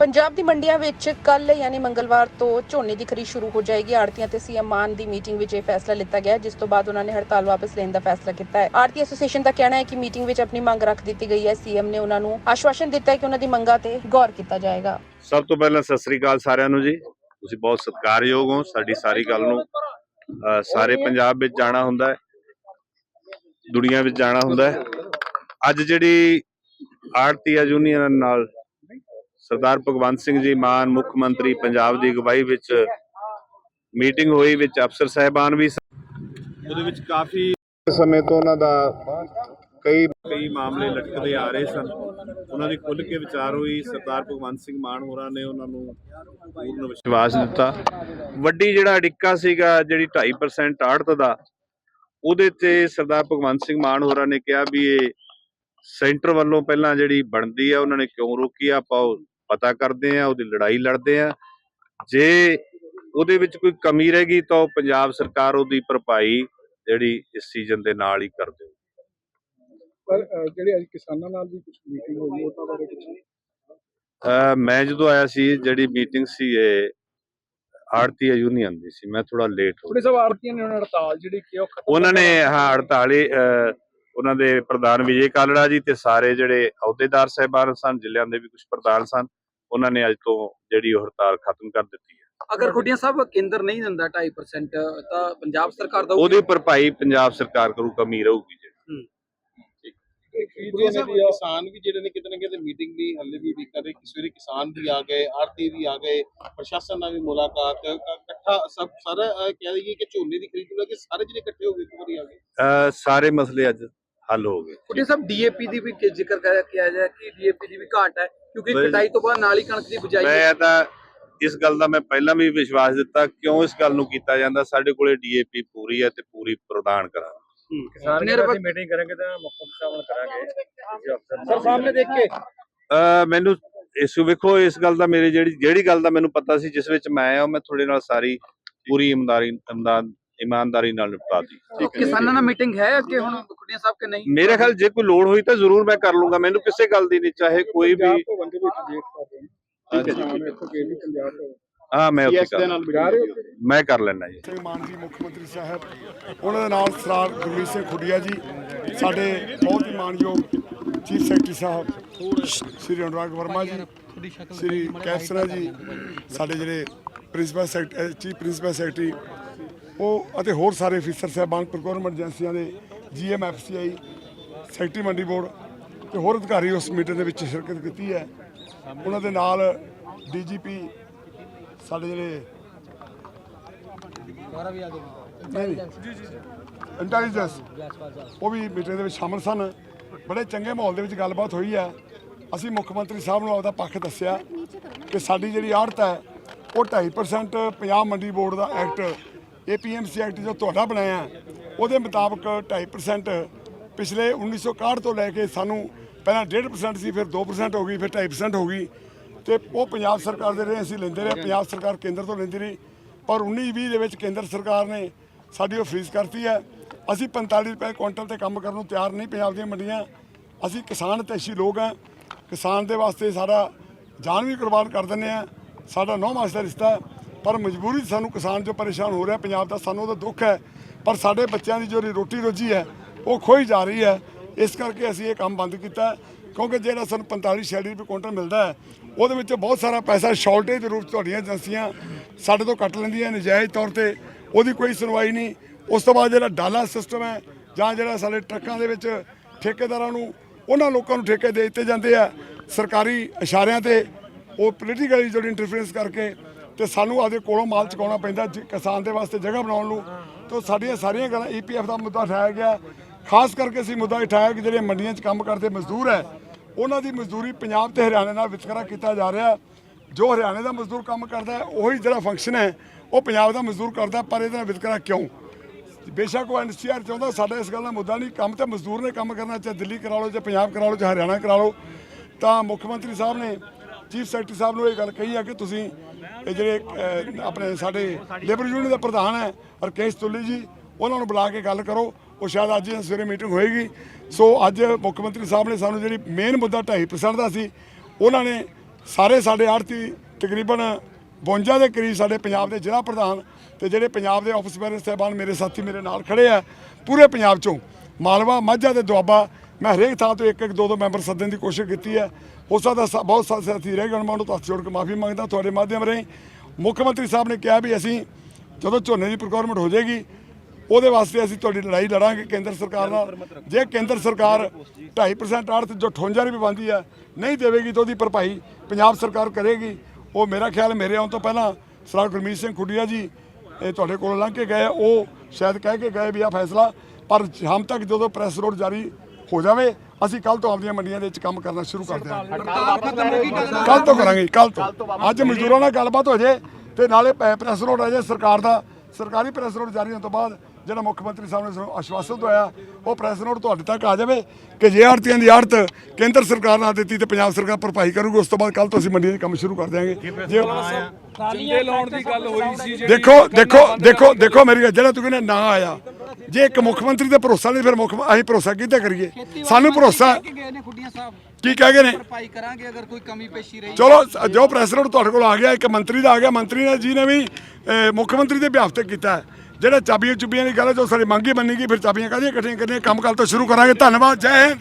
ਪੰਜਾਬ ਦੀ ਮੰਡੀਆਂ ਵਿੱਚ ਕੱਲ ਯਾਨੀ ਮੰਗਲਵਾਰ ਤੋਂ ਝੋਨੇ ਦੀ ਖਰੀਦ ਸ਼ੁਰੂ ਹੋ ਜਾਏਗੀ। ਆੜਤੀਆਂ ਤੇ ਸੀਐਮ ਮਾਨ ਦੀ ਮੀਟਿੰਗ ਵਿੱਚ ਇਹ ਫੈਸਲਾ ਲਿੱਤਾ ਗਿਆ, ਜਿਸ ਤੋਂ ਬਾਅਦ ਉਹਨਾਂ ਨੇ ਹੜਤਾਲ ਵਾਪਸ ਲੈਣ ਦਾ ਫੈਸਲਾ ਕੀਤਾ ਹੈ। ਆੜਤੀ ਐਸੋਸੀਏਸ਼ਨ ਦਾ ਕਹਿਣਾ ਹੈ ਕਿ ਮੀਟਿੰਗ ਵਿੱਚ ਆਪਣੀ ਮੰਗ ਰੱਖ ਦਿੱਤੀ ਗਈ ਹੈ। ਸੀਐਮ ਨੇ ਉਹਨਾਂ ਨੂੰ ਆਸ਼ਵਾਸਨ ਦਿੱਤਾ ਹੈ ਕਿ ਉਹਨਾਂ ਦੀ ਮੰਗਾਂ ਤੇ ਗੌਰ ਕੀਤਾ ਜਾਏਗਾ। ਸਭ ਤੋਂ ਪਹਿਲਾਂ ਸਤਿ ਸ੍ਰੀ ਅਕਾਲ ਸਾਰਿਆਂ ਨੂੰ ਜੀ। ਤੁਸੀਂ ਬਹੁਤ ਸਤਿਕਾਰਯੋਗ ਹੋ। ਸਾਡੀ ਸਾਰੀ ਗੱਲ ਨੂੰ ਸਾਰੇ ਪੰਜਾਬ ਵਿੱਚ ਜਾਣਾ ਹੁੰਦਾ ਹੈ। ਦੁਨੀਆ ਵਿੱਚ ਜਾਣਾ ਹੁੰਦਾ ਹੈ। ਅੱਜ ਜਿਹੜੀ ਆੜਤੀਆ ਯੂਨੀਅਨ ਨਾਲ ਸਰਦਾਰ ਭਗਵੰਤ ਸਿੰਘ ਜੀ ਮਾਨ ਮੁੱਖ ਮੰਤਰੀ ਪੰਜਾਬ ਦੀ ਅਗਵਾਈ ਵਿੱਚ ਮੀਟਿੰਗ ਹੋਈ ਵਿੱਚ ਅਫਸਰ ਸਹਿਬਾਨ ਵੀ ਸਨ। ਉਹਦੇ ਵਿੱਚ ਕਾਫੀ ਸਮੇਂ ਤੋਂ ਉਹਨਾਂ ਦਾ ਕਈ ਕਈ ਮਾਮਲੇ ਲਟਕਦੇ ਆ ਰਹੇ ਸਨ। ਉਹਨਾਂ ਦੀ ਖੁੱਲ੍ਹ ਕੇ ਵਿਚਾਰ ਹੋਈ। ਸਰਦਾਰ ਭਗਵੰਤ ਸਿੰਘ ਮਾਨ ਹੋਰਾਂ ਨੇ ਉਹਨਾਂ ਨੂੰ ਪੂਰਨ ਵਿਸ਼ਵਾਸ ਦਿੱਤਾ। ਵੱਡੀ ਜਿਹੜਾ ਅੜਿੱਕਾ ਸੀਗਾ ਜਿਹੜੀ 2.5% ਆੜਤ ਦਾ ਉਹਦੇ ਤੇ ਸਰਦਾਰ ਭਗਵੰਤ ਸਿੰਘ ਮਾਨ ਹੋਰਾਂ ਨੇ ਕਿਹਾ ਵੀ ਇਹ ਸੈਂਟਰ ਵੱਲੋਂ ਪਹਿਲਾਂ ਜਿਹੜੀ ਬਣਦੀ ਆ ਉਹਨਾਂ ਨੇ ਕਿਉਂ ਰੋਕੀ ਆ? ਆਪਾਂ ਪਤਾ ਕਰਦੇ ਆ ਉਹਦੀ ਲੜਾਈ ਲੜਦੇ ਆ। ਜੇ ਉਹਦੇ ਵਿੱਚ ਕੋਈ ਕਮੀ ਰਹਿ ਗਈ ਤਾਂ ਉਹ ਪੰਜਾਬ ਸਰਕਾਰ ਉਹਦੀ ਭਰਪਾਈ ਜਿਹੜੀ ਇਸ ਸੀਜ਼ਨ ਦੇ ਨਾਲ ਹੀ ਕਰ ਦੇਊ ਪਰ ਜਿਹੜੇ ਅੱਜ ਕਿਸਾਨਾਂ ਨਾਲ ਵੀ ਕੁਝ ਮੀਟਿੰਗ ਹੋਈ ਉਹਨਾਂ ਬਾਰੇ ਕੁਝ ਮੈਂ ਜਦੋਂ ਆਇਆ ਸੀ ਜਿਹੜੀ ਮੀਟਿੰਗ ਸੀ ਇਹ ਆੜਤੀਆ ਯੂਨੀਅਨ ਦੀ ਸੀ ਮੈਂ ਥੋੜਾ ਲੇਟ ਹੋ ਥੋੜੇ ਸਭ ਆੜਤੀਆਂ ਨੇ ਹੜਤਾਲ ਜਿਹੜੀ ਕਿ ਉਹ ਖਤਮ ਉਹਨਾਂ ਨੇ ਹਾਂ 48 ਅਹ, ਉਹਨਾਂ ਦੇ ਪ੍ਰਧਾਨ ਵਿਜੇ ਕਾਲੜਾ ਜੀ ਤੇ ਸਾਰੇ ਜਿਹੜੇ ਅਹੁਦੇਦਾਰ ਸਹਿਬਾਨ ਸਨ ਜ਼ਿਲ੍ਹਿਆਂ ਦੇ ਵੀ ਕੁਝ ਪ੍ਰਧਾਨ ਸਨ ਉਹਨਾਂ ਨੇ ਅੱਜ ਤੋਂ ਜਿਹੜੀ ਉਹ ਹੜਤਾਲ ਖਤਮ ਕਰ ਦਿੱਤੀ ਹੈ। ਅਗਰ ਖੁੱਡੀਆਂ ਸਾਹਿਬ ਕੇਂਦਰ ਨਹੀਂ ਦਿੰਦਾ 2.5% ਤਾਂ ਪੰਜਾਬ ਸਰਕਾਰ ਦਾ ਉਹਦੀ ਭਰਪਾਈ ਪੰਜਾਬ ਸਰਕਾਰ ਕਰੂ ਕਮੀ ਰਹੂਗੀ ਜਿਹੜੀ। ਜਿਹੜੇ ਨੇ ਕਿਸਾਨ ਵੀ ਜਿਹੜੇ ਨੇ ਕਿਤੇ ਨਾ ਕਿਤੇ ਮੀਟਿੰਗ ਦੀ ਹੱਲੇ ਵੀ ਉਡੀਕ ਕਰ ਰਹੇ ਸਵੇਰੇ ਕਿਸਾਨ ਵੀ ਆ ਗਏ ਆੜਤੀ ਵੀ ਆ ਗਏ ਪ੍ਰਸ਼ਾਸਨ ਨਾਲ ਵੀ ਮੁਲਾਕਾਤ ਕ- ਇਕੱਠਾ ਸਭ ਸਾਰਾ ਅਹ, ਕਹਿ ਦਈਏ ਕਿ ਝੋਨੇ ਦੀ ਖਰੀਦ ਨੂੰ ਲੈ ਕੇ ਸਾਰੇ ਜਿਹੜੇ ਇਕੱਠੇ ਹੋ ਗਏ ਇੱਕ ਵਾਰੀ ਆ ਗਏ। ਅਹ, ਸਾਰੇ ਮਸਲੇ ਅੱਜ ਹੱਲ ਹੋ ਗਏ। ਖੁੱਡੀਆਂ ਸਾਹਿਬ ਡੀਏਪੀ ਦੀ ਵੀ ਜ਼ਿਕਰ ਕਰਿਆ ਕਿਹਾ ਜਾਏ ਕਿ ਡੀਏਪੀ ਦੀ ਵੀ ਘਾਟ ਹੈ ਕਿਉਂਕਿ ਕਟਾਈ ਤੋਂ ਬਾਅਦ ਨਾਲ ਹੀ ਕਣਕ ਦੀ ਬਿਜਾਈ। ਮੈਂ ਤਾਂ ਇਸ ਗੱਲ ਦਾ ਮੈਂ ਪਹਿਲਾਂ ਵੀ ਵਿਸ਼ਵਾਸ ਦਿੱਤਾ ਕਿਉਂ ਇਸ ਗੱਲ ਨੂੰ ਕੀਤਾ ਜਾਂਦਾ? ਸਾਡੇ ਕੋਲੇ ਡੀਏਪੀ ਪੂਰੀ ਹੈ ਤੇ ਪੂਰੀ ਪ੍ਰਦਾਨ ਕਰਾਂਗੇ। ਕਿਸਾਨ ਨਿਰਭਰ- ਮੀਟਿੰਗ ਕਰਾਂਗੇ ਤਾਂ ਮੁੱਖ ਸਾਹਿਬ ਨਾਲ ਕਰਾਂਗੇ। ਸਰ ਸਾਹਮਣੇ ਦੇਖ ਕੇ। ਅਹ ਮੈਨੂੰ ਇਸ ਵੇਖੋ ਇਸ ਗੱਲ ਦਾ ਮੇਰੇ ਜਿਹੜੀ ਜਿਹੜੀ ਗੱਲ ਦਾ ਮੈਨੂੰ ਪਤਾ ਸੀ ਜਿਸ ਵਿੱਚ ਮੈਂ ਆ ਮੈਂ ਤੁਹਾਡੇ ਨਾਲ ਸਾਰੀ ਪੂਰੀ ਇਮਾਨਦਾਰੀ ਇਮਦਾਦ ਇਮਾਨਦਾਰੀ ਨਾਲ ਨਿਪਟਾ ਦੀ ਕਿਸਾਨਾਂ ਨਾਲ ਮੀਟਿੰਗ ਹੈ ਅੱਗੇ ਹੁਣ ਖੁੱਡੀਆਂ ਸਾਹਿਬ ਕਿ ਨਹੀਂ? ਮੇਰੇ ਖਿਆਲ ਜੇ ਕੋਈ ਲੋੜ ਹੋਈ ਤਾਂ ਜ਼ਰੂਰ ਮੈਂ ਕਰ ਲੂੰਗਾ। ਮੈਨੂੰ ਕਿਸੇ ਗੱਲ ਦੀ ਨਹੀਂ ਚਾਹੇ ਕੋਈ ਵੀ ਹਾਂ। ਠੀਕ ਜੀ ਮੈਂ ਉੱਥੇ ਕਰ ਮੈਂ ਕਰ ਲੈਣਾ ਜੀ। ਸਿੰਘ ਮਾਨ ਜੀ ਮੁੱਖ ਮੰਤਰੀ ਸਾਹਿਬ ਉਹਨਾਂ ਦੇ ਨਾਲ ਸਰਦਾਰ ਗੁਰਮੀਤ ਸਿੰਘ ਖੁੱਡੀਆ ਜੀ ਸਾਡੇ ਬਹੁਤ ਹੀ ਮਾਨਯੋਗ ਚੀਫ ਸੈਕਟਰੀ ਸਾਹਿਬ ਸ੍ਰੀ ਅਨੁਰਾਗ ਵਰਮਾ ਜੀ ਸ੍ਰੀ ਕੈਪਸਰਾ ਜੀ ਸਾਡੇ ਜਿਹੜੇ principal secretary chief principal secretary ਉਹ ਅਤੇ ਹੋਰ ਸਾਰੇ ਅਫੀਸਰ ਸਾਹਿਬਾਨ ਪ੍ਰੋਕੁਰਮੈਂਟ ਏਜੰਸੀਆਂ ਦੇ ਜੀਐਮਐਫਸੀਆਈ ਸੈਕਟਰੀ ਮੰਡੀ ਬੋਰਡ ਤੇ ਹੋਰ ਅਧਿਕਾਰੀ ਉਸ ਮੀਟਿੰਗ ਦੇ ਵਿੱਚ ਸ਼ਿਰਕਤ ਕੀਤੀ ਹੈ। ਉਹਨਾਂ ਦੇ ਨਾਲ ਡੀਜੀਪੀ ਸਾਡੇ ਜਿਹੜੇ ਇੰਟੈਲੀਜੈਂਸ, ਉਹ ਵੀ ਮੀਟਿੰਗ ਦੇ ਵਿੱਚ ਸ਼ਾਮਲ ਸਨ। ਬੜੇ ਚੰਗੇ ਮਾਹੌਲ ਦੇ ਵਿੱਚ ਗੱਲਬਾਤ ਹੋਈ ਹੈ। ਅਸੀਂ ਮੁੱਖ ਮੰਤਰੀ ਸਾਹਿਬ ਨੂੰ ਆਪਦਾ ਪੱਖ ਦੱਸਿਆ ਕਿ ਸਾਡੀ ਜਿਹੜੀ ਆੜਤ ਹੈ, ਉਹ 2.5% ਪੰਜਾਬ ਮੰਡੀ ਬੋਰਡ ਦਾ ਐਕਟ ਏਪੀਐਮਸੀ ਐਕਟ ਜੋ ਤੁਹਾਡਾ ਬਣਾਇਆ, ਉਹਦੇ ਮੁਤਾਬਕ 2.5% ਪਿਛਲੇ 1961 ਤੋਂ ਲੈ ਕੇ ਸਾਨੂੰ ਪਹਿਲਾਂ 1.5% ਸੀ, ਫਿਰ 2% ਹੋ ਗਈ, ਫਿਰ 2.5% ਹੋ ਗਈ। ਤੇ ਉਹ ਪੰਜਾਬ ਸਰਕਾਰ ਦੇ ਰਹੇ, ਅਸੀਂ ਲੈਂਦੇ ਰਹੇ, ਪੰਜਾਬ ਸਰਕਾਰ ਕੇਂਦਰ ਤੋਂ ਲੈਂਦੀ ਰਹੀ। ਪਰ 19-20 ਦੇ ਵਿੱਚ ਕੇਂਦਰ ਸਰਕਾਰ ਨੇ ਸਾਡੀ ਉਹ ਫ੍ਰੀਜ਼ ਕਰਤੀ ਹੈ। ਅਸੀਂ 45 ਰੁਪਏ ਕੁਇੰਟਲ ਤੇ ਕੰਮ ਕਰਨ ਨੂੰ ਤਿਆਰ ਨਹੀਂ, ਪੰਜਾਬ ਦੀਆਂ ਮੰਡੀਆਂ। ਅਸੀਂ ਕਿਸਾਨ ਤੈਸ਼ੀ ਲੋਕ ਹਾਂ। ਕਿਸਾਨ ਦੇ ਵਾਸਤੇ ਸਾਡਾ ਜਾਨ ਵੀ ਕੁਰਬਾਨ ਕਰ ਦਿੰਦੇ ਆ ਸਾਡਾ ਨੌ ਮਾਸ ਦਾ ਰਿਸ਼ਤਾ ਪਰ ਮਜਬੂਰੀ 'ਚ ਸਾਨੂੰ ਕਿਸਾਨ ਜੋ ਪਰੇਸ਼ਾਨ ਹੋ ਰਿਹਾ, ਪੰਜਾਬ ਦਾ ਸਾਨੂੰ ਉਹਦਾ ਦੁੱਖ ਹੈ। ਪਰ ਸਾਡੇ ਬੱਚਿਆਂ ਦੀ ਜੋ ਰੋਟੀ ਰੋਜੀ ਹੈ, ਉਹ ਖੋਈ ਜਾ ਰਹੀ ਹੈ। ਇਸ ਕਰਕੇ ਅਸੀਂ ਇਹ ਕੰਮ ਬੰਦ ਕੀਤਾ ਕਿਉਂਕਿ ਜਿਹੜਾ ਸਾਨੂੰ 45 46 ਰੁਪਏ ਕੁਇੰਟਲ ਮਿਲਦਾ ਹੈ, ਉਹਦੇ ਵਿੱਚ ਬਹੁਤ ਸਾਰਾ ਪੈਸਾ ਸ਼ਾਰਟੇਜ ਦੇ ਰੂਪ 'ਚ ਤੁਹਾਡੀਆਂ ਏਜੰਸੀਆਂ ਸਾਡੇ ਤੋਂ ਕੱਟ ਲੈਂਦੀਆਂ, ਨਜਾਇਜ਼ ਤੌਰ ਤੇ ਉਹਦੀ ਕੋਈ ਸੁਣਵਾਈ ਨਹੀਂ। ਉਸ ਤੋਂ ਬਾਅਦ ਜਿਹੜਾ ਡਾਲਾ ਸਿਸਟਮ ਹੈ, ਜਾਂ ਜਿਹੜਾ ਸਾਡੇ ਟਰੱਕਾਂ ਦੇ ਵਿੱਚ ਠੇਕੇਦਾਰਾਂ ਨੂੰ, ਉਹਨਾਂ ਲੋਕਾਂ ਨੂੰ ਠੇਕੇ ਦੇ ਦਿੱਤੇ ਜਾਂਦੇ ਆ। ਸਰਕਾਰੀ ਇਸ਼ਾਰਿਆਂ ਤੇ ਉਹ ਪੋਲੀਟੀਕਲੀ ਜਿਹੜੀ ਇੰਟਰਫੇਰੈਂਸ ਕਰਕੇ ਤੇ ਸਾਨੂੰ ਆਪਦੇ ਕੋਲੋਂ ਮਾਲ ਚੁਕਾਉਣਾ ਪੈਂਦਾ ਜ, ਕਿਸਾਨ ਦੇ ਵਾਸਤੇ ਜਗ੍ਹਾ ਬਣਾਉਣ ਨੂੰ। ਤੋਂ ਸਾਡੀਆਂ ਸਾਰੀਆਂ ਗੱਲਾਂ ਈਪੀਐਫ ਦਾ ਮੁੱਦਾ ਉਠਾਇਆ ਗਿਆ। ਖਾਸ ਕਰਕੇ ਅਸੀਂ ਮੁੱਦਾ ਉਠਾਇਆ ਕਿ ਜਿਹੜੇ ਮੰਡੀਆਂ 'ਚ ਕੰਮ ਕਰਦੇ ਮਜ਼ਦੂਰ ਹੈ, ਉਹਨਾਂ ਦੀ ਮਜ਼ਦੂਰੀ ਪੰਜਾਬ ਤੇ ਹਰਿਆਣੇ ਨਾਲ ਵਿਤਕਰਾ ਕੀਤਾ ਜਾ ਰਿਹਾ। ਜੋ ਹਰਿਆਣੇ ਦਾ ਮਜ਼ਦੂਰ ਕੰਮ ਕਰਦਾ ਹੈ, ਉਹੀ ਜਿਹੜਾ ਫੰਕਸ਼ਨ ਹੈ, ਉਹ ਪੰਜਾਬ ਦਾ ਮਜ਼ਦੂਰ ਕਰਦਾ ਪਰ ਇਹਦਾ ਵਿਤਕਰਾ ਕਿਉਂ? ਬੇਸ਼ੱਕ ਉਹ ਐਨਸੀਆਰ ਚਾਹੁੰਦਾ, ਸਾਡਾ ਇਸ ਗੱਲ ਦਾ ਮੁੱਦਾ ਨਹੀਂ, ਕੰਮ ਤੇ ਮਜ਼ਦੂਰ ਨੇ ਕੰਮ ਕਰਨਾ, ਚਾਹੇ ਦਿੱਲੀ ਕਰਾ ਲਓ, ਚਾਹੇ ਪੰਜਾਬ ਕਰਾ ਲਓ, ਚਾਹੇ ਹਰਿਆਣਾ ਕਰਾ ਲਓ। ਤਾਂ ਮੁੱਖ ਮੰਤਰੀ ਸਾਹਿਬ ਨੇ, ਚੀਫ ਸੈਕਟਰੀ ਸਾਹਿਬ ਨੂੰ ਇਹ ਗੱਲ ਕਹੀ ਆ ਕਿ ਤੁਸੀਂ ਇਹ ਜਿਹੜੇ ਅਹ, ਆਪਣੇ ਸਾਡੇ ਲੇਬਰ ਯੂਨੀਅਨ ਦੇ ਪ੍ਰਧਾਨ ਹੈ ਰਕੇਸ਼ ਤੁੱਲੀ ਜੀ ਉਹਨਾਂ ਨੂੰ ਬੁਲਾ ਕੇ ਗੱਲ ਕਰੋ। ਉਹ ਸ਼ਾਇਦ ਅੱਜ ਸਵੇਰੇ ਮੀਟਿੰਗ ਹੋਏਗੀ। ਸੋ ਅੱਜ ਮੁੱਖ ਮੰਤਰੀ ਸਾਹਿਬ ਨੇ ਸਾਨੂੰ ਜਿਹੜੀ ਮੇਨ ਮੁੱਦਾ 2.5% ਦਾ ਸੀ ਉਹਨਾਂ ਨੇ ਸਾਰੇ ਸਾਡੇ ਆੜਤੀ ਤਕਰੀਬਨ 52 ਦੇ ਕਰੀਬ ਸਾਡੇ ਪੰਜਾਬ ਦੇ ਜ਼ਿਲ੍ਹਾ ਪ੍ਰਧਾਨ ਤੇ ਜਿਹੜੇ ਪੰਜਾਬ ਦੇ ਆਫਿਸ ਬੈਰਸ ਸਾਹਿਬਾਨ ਮੇਰੇ ਸਾਥੀ ਮੇਰੇ ਨਾਲ ਖੜੇ ਆ ਪੂਰੇ ਪੰਜਾਬ ਚੋਂ। ਮਾਲਵਾ ਮਾਝਾ ਤੇ ਦੁਆਬਾ ਮੈਂ ਹਰੇਕ ਥਾਂ ਤੋਂ ਇੱਕ ਇੱਕ ਦੋ ਦੋ ਮੈਂਬਰ ਸੱਦਣ ਦੀ ਕੋਸ਼ਿਸ਼ ਕੀਤੀ ਹੈ। ਹੋ ਸਕਦਾ ਬਹੁਤ ਸਾਰੇ ਸਾਥੀ ਰਹਿ ਗਏ, ਹੁਣ ਮੈਂ ਉਹਨੂੰ ਹੱਥ ਜੋੜ ਕੇ ਮਾਫੀ ਮੰਗਦਾ, ਤੁਹਾਡੇ ਮਾਧਿਅਮ ਰਾਹੀਂ। ਮੁੱਖ ਮੰਤਰੀ ਸਾਹਿਬ ਨੇ ਕਿਹਾ ਵੀ ਅਸੀਂ ਜਦੋਂ ਝੋਨੇ ਦੀ ਪ੍ਰੋਕਿਊਰਮੈਂਟ ਹੋ ਜਾਏਗੀ, ਉਹਦੇ ਵਾਸਤੇ ਅਸੀਂ ਤੁਹਾਡੀ ਲੜਾਈ ਲੜਾਂਗੇ ਕੇਂਦਰ ਸਰਕਾਰ ਨਾਲ। ਜੇ ਕੇਂਦਰ ਸਰਕਾਰ 2.5% ਆੜਤ ਜੋ 58 ਰੁਪਏ ਬੰਦੀ ਹੈ, ਨਹੀਂ ਦੇਵੇਗੀ ਤਾਂ ਉਹਦੀ ਭਰਪਾਈ ਪੰਜਾਬ ਸਰਕਾਰ ਕਰੇਗੀ। ਉਹ ਮੇਰਾ ਖਿਆਲ ਮੇਰੇ ਆਉਣ ਤੋਂ ਪਹਿਲਾਂ ਸਰਦਾਰ ਗੁਰਮੀਤ ਸਿੰਘ ਖੁੱਡੀਆ ਜੀ, ਇਹ ਤੁਹਾਡੇ ਕੋਲ ਲੰਘ ਕੇ ਗਏ ਉਹ ਸ਼ਾਇਦ ਕਹਿ ਕੇ ਗਏ ਵੀ ਆ ਫੈਸਲਾ, ਪਰ ਸ਼ਾਮ ਤੱਕ ਜਦੋਂ ਪ੍ਰੈਸ ਰੋਡ ਜਾਰੀ ਹੋ ਜਾਵੇ ਅਸੀਂ ਕੱਲ ਤੋਂ ਆਪਣੀਆਂ ਮੰਡੀਆਂ ਦੇ ਵਿੱਚ ਕੰਮ ਕਰਨਾ ਸ਼ੁਰੂ ਕਰ ਦਿਆਂਗੇ। ਕੱਲ ਤੋਂ ਕਰਾਂਗੇ ਕੱਲ ਤੋਂ। ਅੱਜ ਮਜ਼ਦੂਰਾਂ ਨਾਲ ਗੱਲਬਾਤ ਹੋ ਜੇ ਤੇ ਨਾਲੇ ਪੈ- ਪ੍ਰੈਸ ਰੋਡ ਆ ਜੇ ਸਰਕਾਰ ਦਾ ਸਰਕਾਰੀ ਪ੍ਰੈਸ ਰੋਡ ਜਾਰੀ ਹੋਣ ਤੋਂ ਬਾਅਦ ਜਿਹੜਾ ਮੁੱਖ ਮੰਤਰੀ ਸਾਹਿਬ ਨੇ ਸਾਨੂੰ ਆਸ਼ਵਾਸਨ ਦਵਾਇਆ ਉਹ ਪ੍ਰੈਸ ਰੋਡ ਤੁਹਾਡੇ ਤੱਕ ਆ ਜਾਵੇ ਕਿ ਜੇ ਆੜਤੀਆਂ ਦੀ ਆੜਤ ਕੇਂਦਰ ਸਰਕਾਰ ਨਾਲ ਦਿੱਤੀ ਤੇ ਪੰਜਾਬ ਸਰਕਾਰ ਭਰਪਾਈ ਕਰੂਗੀ ਉਸ ਤੋਂ ਬਾਅਦ ਕੱਲ ਤੋਂ ਅਸੀਂ ਮੰਡੀਆਂ 'ਚ ਕੰਮ ਸ਼ੁਰੂ ਕਰ ਦਿਆਂਗੇ। ਜੇ ਝੰਡੇ ਲਾਉਣ ਦੀ ਗੱਲ ਹੋਈ ਸੀ ਜਿਹੜੀ ਦੇਖੋ ਦੇਖੋ ਦੇਖੋ ਦੇਖੋ ਮੇਰੀ ਗੱਲ, ਜਿਹੜਾ ਤੂੰ ਕਹਿੰਦਾ ਨਾ ਆਇਆ ਜੇ ਇੱਕ ਮੁੱਖ ਮੰਤਰੀ ਤੇ ਭਰੋਸਾ ਨਹੀਂ ਫਿਰ ਮੁੱਖ ਅਸੀਂ ਭਰੋਸਾ ਕਿੱਦਾਂ ਕਰੀਏ? ਸਾਨੂੰ ਭਰੋਸਾ ਕਿ ਕਹਿ ਗਏ ਨੇ? ਭਰਪਾਈ ਕਰਾਂਗੇ ਅਗਰ ਕੋਈ ਕਮੀ ਪੇਸ਼ੀ ਰਹੀ। ਚਲੋ ਜੋ ਪ੍ਰੈਸ ਨੋਟ ਤੁਹਾਡੇ ਕੋਲ ਆ ਗਿਆ ਇੱਕ ਮੰਤਰੀ ਦਾ ਆ ਗਿਆ ਮੰਤਰੀ ਨੇ ਜੀ ਨੇ ਵੀ ਮੁੱਖ ਮੰਤਰੀ ਦੇ ਬਿਆਫ ਤੇ ਕੀਤਾ। ਜਿਹੜਾ ਚਾਬੀਆਂ ਚੁੱਬੀਆਂ ਦੀ ਗੱਲ ਹੈ ਜੋ ਸਾਡੀ ਮੰਗ ਮੰਨੀ ਗਈ ਫਿਰ ਚਾਬੀਆਂ ਕਾਹਦੀਆਂ ਇਕੱਠੀਆਂ ਕਰਨੀਆਂ? ਕੰਮ ਕੱਲ ਤੋਂ ਸ਼ੁਰੂ ਕਰਾਂਗੇ। ਧੰਨਵਾਦ ਜੈ ਹਿੰਦ।